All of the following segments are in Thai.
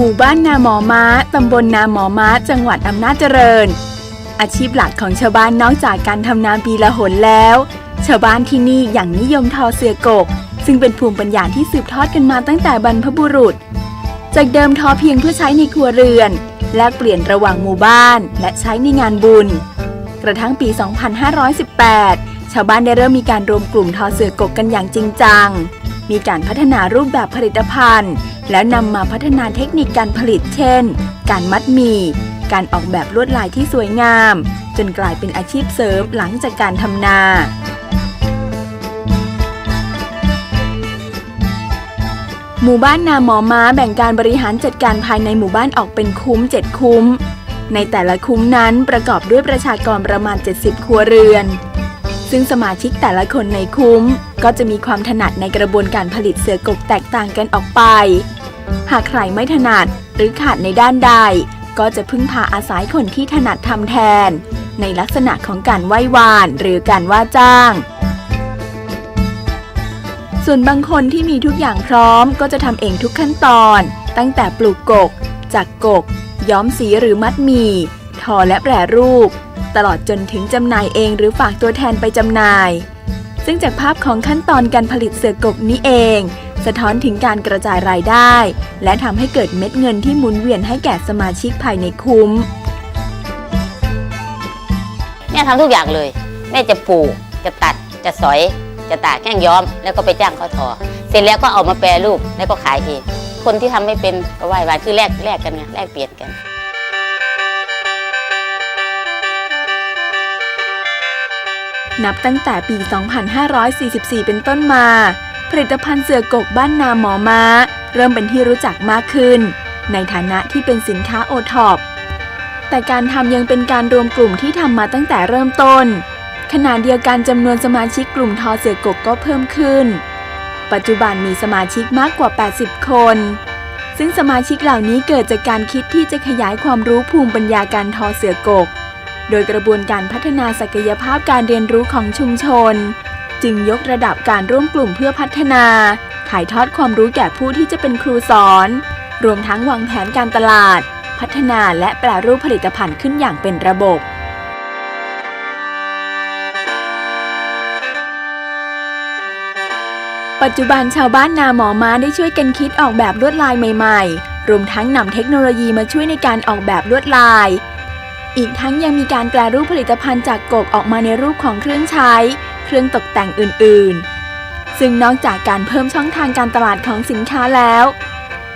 หมู่บ้านนาหมอม้า ตำบลนาหมอม้า จังหวัดอำนาจเจริญ อาชีพหลักของชาวบ้านนอกจากการทำนาปีละหนแล้ว ชาวบ้านที่นี่อย่างนิยมทอเสือกก ซึ่งเป็นภูมิปัญญาที่สืบทอดกันมาตั้งแต่บรรพบุรุษ จากเดิมทอเพียงเพื่อใช้ในครัวเรือน แลกเปลี่ยนระหว่างหมู่บ้าน และใช้ในงานบุญ กระทั่งปี 2518 ชาวบ้านได้เริ่มมีการรวมกลุ่มทอเสือกกกันอย่างจริงจัง มีการพัฒนารูปแบบผลิตภัณฑ์ แล้วนำมาพัฒนาเทคนิคการผลิตเช่น การมัดหมี่ การออกแบบลวดลายที่สวยงาม จนกลายเป็นอาชีพเสริมหลังจากการทำนาหมู่บ้านนาหมอม้าแบ่งการบริหารจัดการภายในหมู่บ้านออกเป็นคุ้ม 7 คุ้ม ในแต่ละคุ้มนั้นประกอบด้วยประชากรประมาณ 70 ครัวเรือน ซึ่งสมาชิกแต่ละคนในคุ้ม ก็จะมีความถนัดในกระบวนการผลิตเสือกกแตกต่างกันออกไป หากใครไม่ถนัดหรือขาดในด้านใด ก็จะพึ่งพาอาศัยคนที่ถนัดทำแทน ในลักษณะของการไหว้วานหรือการว่าจ้าง ส่วนบางคนที่มีทุกอย่างพร้อมก็จะทำเองทุกขั้นตอน ตั้งแต่ปลูกกกจากกก ย้อมสีหรือมัดหมี่ทอและแปรรูป ตลอดจนถึงจำหน่ายเองหรือฝากตัวแทนไปจำหน่าย ซึ่งจากภาพของขั้นตอนการผลิตเสือกกนี้เอง สะท้อนถึงการกระจายรายได้ และทำให้เกิดเม็ดเงินที่หมุนเวียนให้แก่สมาชิกภายในคุ้ม แม่ทำทุกอย่างเลย แม่จะปลูก จะตัด จะสอย จะตากแห้งย้อม แล้วก็ไปจ้างเขาทอ เสร็จแล้วก็เอามาแปรรูปแล้วก็ขายเอง คนที่ทำไม่เป็นก็ไหว้วานคือแลกแลกกันไงแลกเปลี่ยนกันนับตั้งแต่ปี 2544 เป็นต้นมา ผลิตภัณฑ์เสือกกบ้านนาหมอม้า เริ่มเป็นที่รู้จักมากขึ้น ในฐานะที่เป็นสินค้าโอท็อปแต่การทำยังเป็นการรวมกลุ่มที่ทำมาตั้งแต่เริ่มต้น ขณะเดียวกันจำนวนสมาชิกกลุ่มทอเสือกกก็เพิ่มขึ้น ปัจจุบันมีสมาชิกมากกว่า 80 คน ซึ่งสมาชิกเหล่านี้เกิดจากการคิดที่จะขยายความรู้ภูมิปัญญาการทอเสือกก โดยกระบวนการพัฒนาศักยภาพการเรียนรู้ของชุมชน จึงยกระดับการร่วมกลุ่มเพื่อพัฒนา ถ่ายทอดความรู้แก่ผู้ที่จะเป็นครูสอน รวมทั้งวางแผนการตลาด พัฒนาและแปรรูปผลิตภัณฑ์ขึ้นอย่างเป็นระบบปัจจุบันชาวบ้านนาหมอม้าได้ช่วยกันคิดออกแบบลวดลายใหม่ๆ รวมทั้งนำเทคโนโลยีมาช่วยในการออกแบบลวดลาย อีกทั้งยังมีการแปลรูปผลิตภัณฑ์จากกกออกมาในรูปของเครื่องใช้ เครื่องตกแต่งอื่นๆ ซึ่งนอกจากการเพิ่มช่องทางการตลาดของสินค้าแล้ว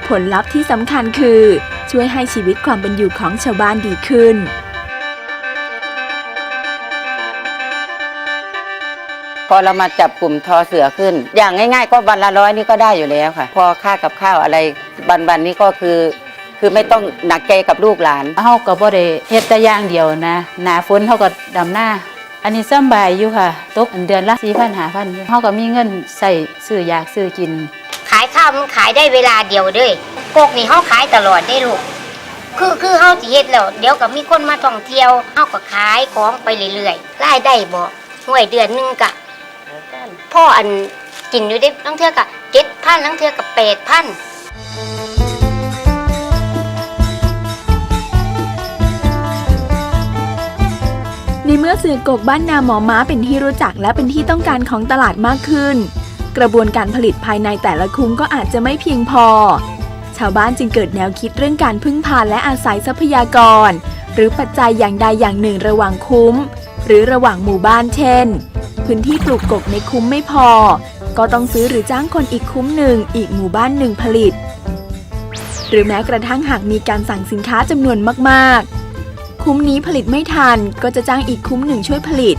ผลลัพธ์ที่สำคัญคือช่วยให้ชีวิตความเป็นอยู่ของชาวบ้านดีขึ้น พอเรามาจับกลุ่มทอเสือขึ้น อย่างง่าย ๆ ก็วันละร้อยนี่ก็ได้อยู่แล้วค่ะ พอค่ากับข้าวอะไรวันๆนี้ก็คือ คือไม่ต้องหนักใจกับลูกหลาน เฮาก็บ่ได้เฮ็ดแต่อย่างเดียวนะ หน้าฝนเฮาก็ดำหน้า อันนี้สำบายอยู่ค่ะ ตกเดือนละ4,000 5,000อยู่เฮาก็มีเงินใส่ซื้อยากซื้อกิน ขายข้าวมันขายได้เวลาเดียวเด้ยกกนี่เฮาขายตลอดได้ลูก คือคือเฮาสิเฮ็ดแล้วเดี๋ยวก็มีคนมาท่องเที่ยวเฮาก็ขายของไปเรื่อยๆรายได้บ่ห่วยเดือนหนึงก็พ่ออันกินอยู่ได้ลังเทื่อก็7,000ลังเทื่อก็8,000ใน เมื่อเสือกกบ้านนาหมอม้าเป็นที่รู้จักและเป็นที่ต้องการของตลาดมากขึ้น กระบวนการผลิตภายในแต่ละคุ้มก็อาจจะไม่เพียงพอ ชาวบ้านจึงเกิดแนวคิดเรื่องการพึ่งพาและอาศัยทรัพยากร หรือปัจจัยอย่างใดอย่างหนึ่งระหว่างคุ้ม หรือระหว่างหมู่บ้านเช่น พื้นที่ปลูกกกในคุ้มไม่พอ ก็ต้องซื้อหรือจ้างคนอีกคุ้มหนึ่งอีกหมู่บ้านหนึ่งผลิต หรือแม้กระทั่งหากมีการสั่งสินค้าจำนวนมากๆ คุ้มนี้ผลิตไม่ทัน ก็จะจ้างอีกคุ้มหนึ่งช่วยผลิต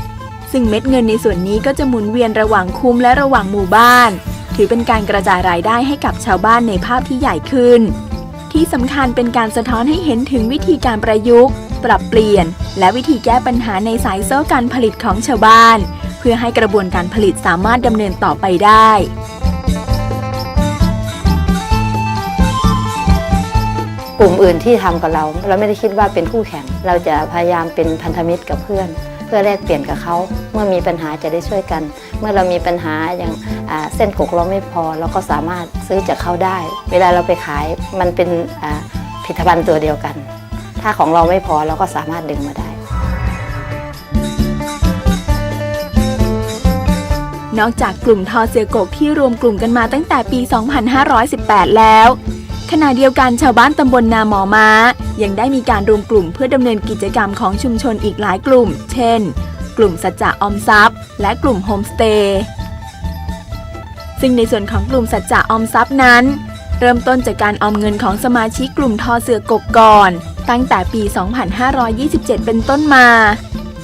ซึ่งเม็ดเงินในส่วนนี้ก็จะหมุนเวียนระหว่างคุ้มและระหว่างหมู่บ้าน ถือเป็นการกระจายรายได้ให้กับชาวบ้านในภาพที่ใหญ่ขึ้น ที่สำคัญเป็นการสะท้อนให้เห็นถึงวิธีการประยุกต์ ปรับเปลี่ยน และวิธีแก้ปัญหาในสายโซ่การผลิตของชาวบ้าน เพื่อให้กระบวนการผลิตสามารถดำเนินต่อไปได้ กลุ่มอื่นที่ทำกับเรา เราไม่ได้คิดว่าเป็นคู่แข่ง เราจะพยายามเป็นพันธมิตรกับเพื่อน เพื่อแลกเปลี่ยนกับเขา เมื่อมีปัญหาจะได้ช่วยกัน เมื่อเรามีปัญหาอย่างเส้นกกเราไม่พอ เราก็สามารถซื้อจากเขาได้ เวลาเราไปขายมันเป็นอ่าผลิตภัณฑ์ตัวเดียวกัน ถ้าของเราไม่พอเราก็สามารถดึงมาได้นอกจากกลุ่มทอเสือกกที่รวมกลุ่มกันมาตั้งแต่ปี 2518 แล้ว ขณะเดียวกันชาวบ้านตำบลนาหมอม้า ยังได้มีการรวมกลุ่มเพื่อดำเนินกิจกรรมของชุมชนอีกหลายกลุ่ม เช่น กลุ่มสัจจะออมทรัพย์ และกลุ่มโฮมสเตย์ซึ่งในส่วนของกลุ่มสัจจะออมทรัพย์นั้น เริ่มต้นจากการออมเงินของสมาชิกกลุ่มทอเสือกกก่อน ตั้งแต่ปี 2527 เป็นต้นมา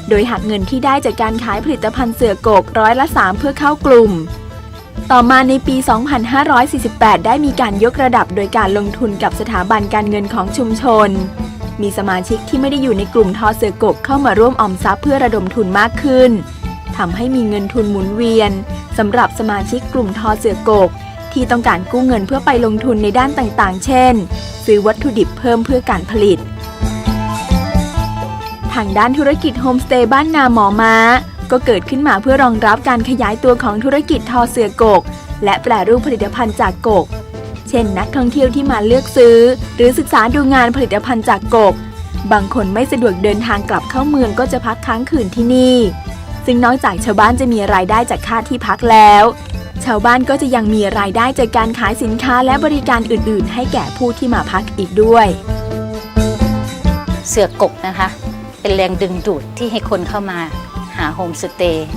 โดยหักเงินที่ได้จากการขายผลิตภัณฑ์เสือกกร้อยละ 3 เพื่อเข้ากลุ่ม ต่อมาในปี 2548 ได้มีการยกระดับโดยการลงทุนกับสถาบันการเงินของชุมชน มีสมาชิกที่ไม่ได้อยู่ในกลุ่มทอเสือกกเข้ามาร่วมออมทรัพย์เพื่อระดมทุนมากขึ้นทำให้มีเงินทุนหมุนเวียนสำหรับสมาชิกกลุ่มทอเสือกก ที่ต้องการกู้เงินเพื่อไปลงทุนในด้านต่างๆ เช่น ซื้อวัตถุดิบเพิ่มเพื่อการผลิต ทางด้านธุรกิจโฮมสเตย์บ้านนาหมอม้า ก็เกิดขึ้นมาเพื่อรองรับการขยายตัวของธุรกิจทอเสือกก และแปรรูปผลิตภัณฑ์จากกก เช่น นักท่องเที่ยวที่มาเลือกซื้อ หรือศึกษาดูงานผลิตภัณฑ์จากกก บางคนไม่สะดวกเดินทางกลับเข้าเมืองก็จะพักค้างคืนที่นี่ ซึ่งนอกจากชาวบ้านจะมีรายได้จากค่าที่พักแล้ว ชาวบ้านก็จะยังมีรายได้จากการขายสินค้าและบริการอื่น ๆ ให้แก่ผู้ที่มาพักอีกด้วย เสือกกนะคะ เป็นแรงดึงดูดที่ให้คนเข้ามา หาโฮมสเตย์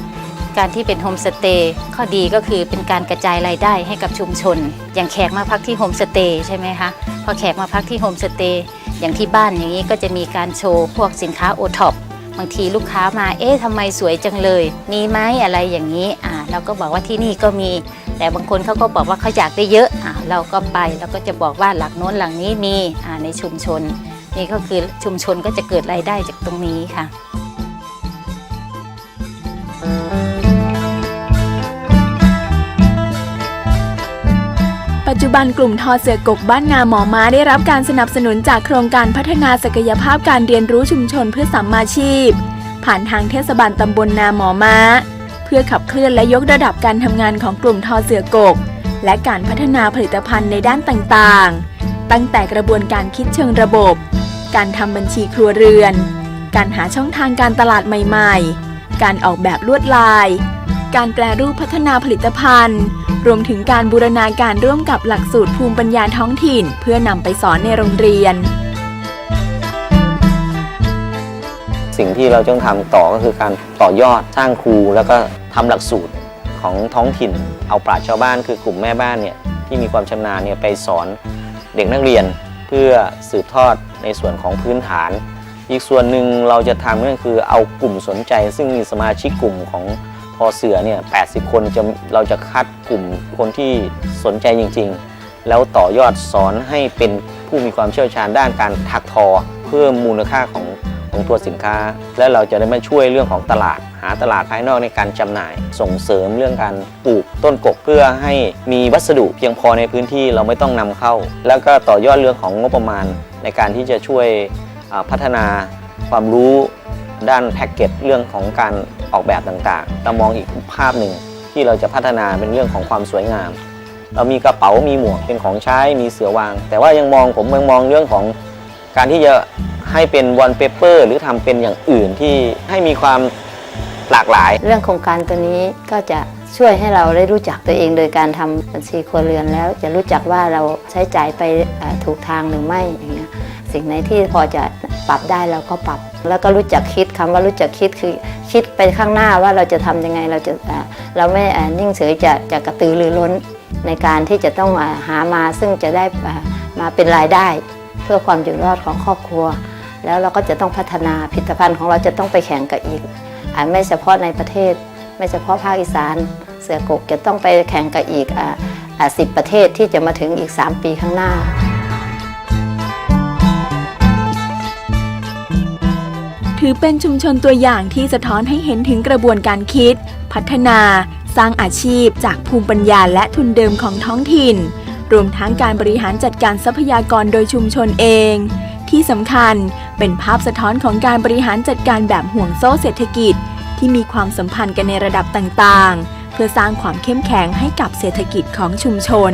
การที่เป็นโฮมสเตย์ข้อดีก็คือเป็นการกระจายรายได้ให้กับชุมชน อย่างแขกมาพักที่โฮมสเตย์ใช่ไหมคะพอแขกมาพักที่โฮมสเตย์อย่างที่บ้านอย่างนี้ก็จะมีการโชว์พวกสินค้าโอท็อปบางทีลูกค้ามาเอ๊ะทำไมสวยจังเลย มีไหมอะไรอย่างนี้อ่าเราก็บอกว่าที่นี่ก็มี แต่บางคนเขาก็บอกว่าเขาอยากได้เยอะอ่าเราก็ไปเราก็จะบอกว่าหลักโน้นหลังนี้มีอ่าในชุมชน นี่ก็คือชุมชนก็จะเกิดรายได้จากตรงนี้ค่ะ ปัจจุบันกลุ่มทอเสือกกบ้านนาหมอม้าได้รับการสนับสนุนจากโครงการพัฒนาศักยภาพการเรียนรู้ชุมชนเพื่อสัมมาชีพ ผ่านทางเทศบาลตำบลนาหมอม้าเพื่อขับเคลื่อนและยกระดับการทำงานของกลุ่มทอเสือกก และการพัฒนาผลิตภัณฑ์ในด้านต่างๆ ตั้งแต่กระบวนการคิดเชิงระบบ การทำบัญชีครัวเรือน การหาช่องทางการตลาดใหม่ ๆ การออกแบบลวดลาย การแปรรูปพัฒนาผลิตภัณฑ์ รวมถึงการบูรณาการร่วมกับหลักสูตรภูมิปัญญาท้องถิ่น เพื่อนำไปสอนในโรงเรียน สิ่งที่เราต้องทำต่อก็คือการต่อยอดสร้างครูแล้วก็ทำหลักสูตรของท้องถิ่น เอาปราชญ์ชาวบ้านคือกลุ่มแม่บ้านเนี่ยที่มีความชำนาญเนี่ยไปสอนเด็กนักเรียน เพื่อสืบทอดในส่วนของพื้นฐาน อีกส่วนหนึ่งเราจะทำก็คือเอากลุ่มสนใจ ซึ่งมีสมาชิกกลุ่มของทอเสือเนี่ย80 คนจะเราจะคัดกลุ่มคนที่สนใจจริง ๆ แล้วต่อยอดสอนให้เป็นผู้มีความเชี่ยวชาญด้านการถักทอ เพิ่มมูลค่าของของตัวสินค้า และเราจะได้มาช่วยเรื่องของตลาด หาตลาดภายนอกในการจำหน่าย ส่งเสริมเรื่องการปลูกต้นกกเพื่อให้มีวัสดุเพียงพอในพื้นที่เราไม่ต้องนำเข้า แล้วก็ต่อยอดเรื่องของงบประมาณในการที่จะช่วย พัฒนาความรู้ด้านแพ็กเกจเรื่องของการออกแบบต่างๆเรามองอีกภาพหนึ่งที่เราจะพัฒนาเป็นเรื่องของความสวยงาม เรามีกระเป๋ามีหมวกเป็นของใช้มีเสือวาง แต่ว่ายังมองผมยังมองเรื่องของการที่จะให้เป็นวอลเปเปอร์หรือทำเป็นอย่างอื่นที่ให้มีความหลากหลาย เรื่องโครงการตัวนี้ก็จะช่วยให้เราได้รู้จักตัวเองโดยการทำบัญชีครัวเรือนแล้ว จะรู้จักว่าเราใช้จ่ายไปถูกทางหรือไม่อย่างเงี้ย สิ่งไหนที่พอจะปรับได้เราก็ปรับ แล้วก็รู้จักคิดคำว่ารู้จักคิดคือคิดไปข้างหน้าว่าเราจะทำยังไงเราจะเราไม่นิ่งเฉยจะจะกระตือรือร้นในการที่จะต้องหามาซึ่งจะได้มาเป็นรายได้ เพื่อความอยู่รอดของครอบครัว แล้วเราก็จะต้องพัฒนาผลิตภัณฑ์ของเราจะต้องไปแข่งกับอีกไม่เฉพาะในประเทศ ไม่เฉพาะภาคอีสาน เสือกกจะต้องไปแข่งกับอีกอ่าสิบประเทศที่จะมาถึงอีก 3 ปีข้างหน้า ถือเป็นชุมชนตัวอย่างที่สะท้อนให้เห็นถึงกระบวนการคิด พัฒนา สร้างอาชีพ จากภูมิปัญญาและทุนเดิมของท้องถิ่น รวมทั้งการบริหารจัดการทรัพยากรโดยชุมชนเองทที่สำคัญเป็นภาพสะท้อนของการบริหารจัดการแบบห่วงโซ่เศรษฐกิจ ที่มีความสัมพันธ์กันในระดับต่างๆ เพื่อสร้างความเข้มแข็งให้กับเศรษฐกิจของชุมชน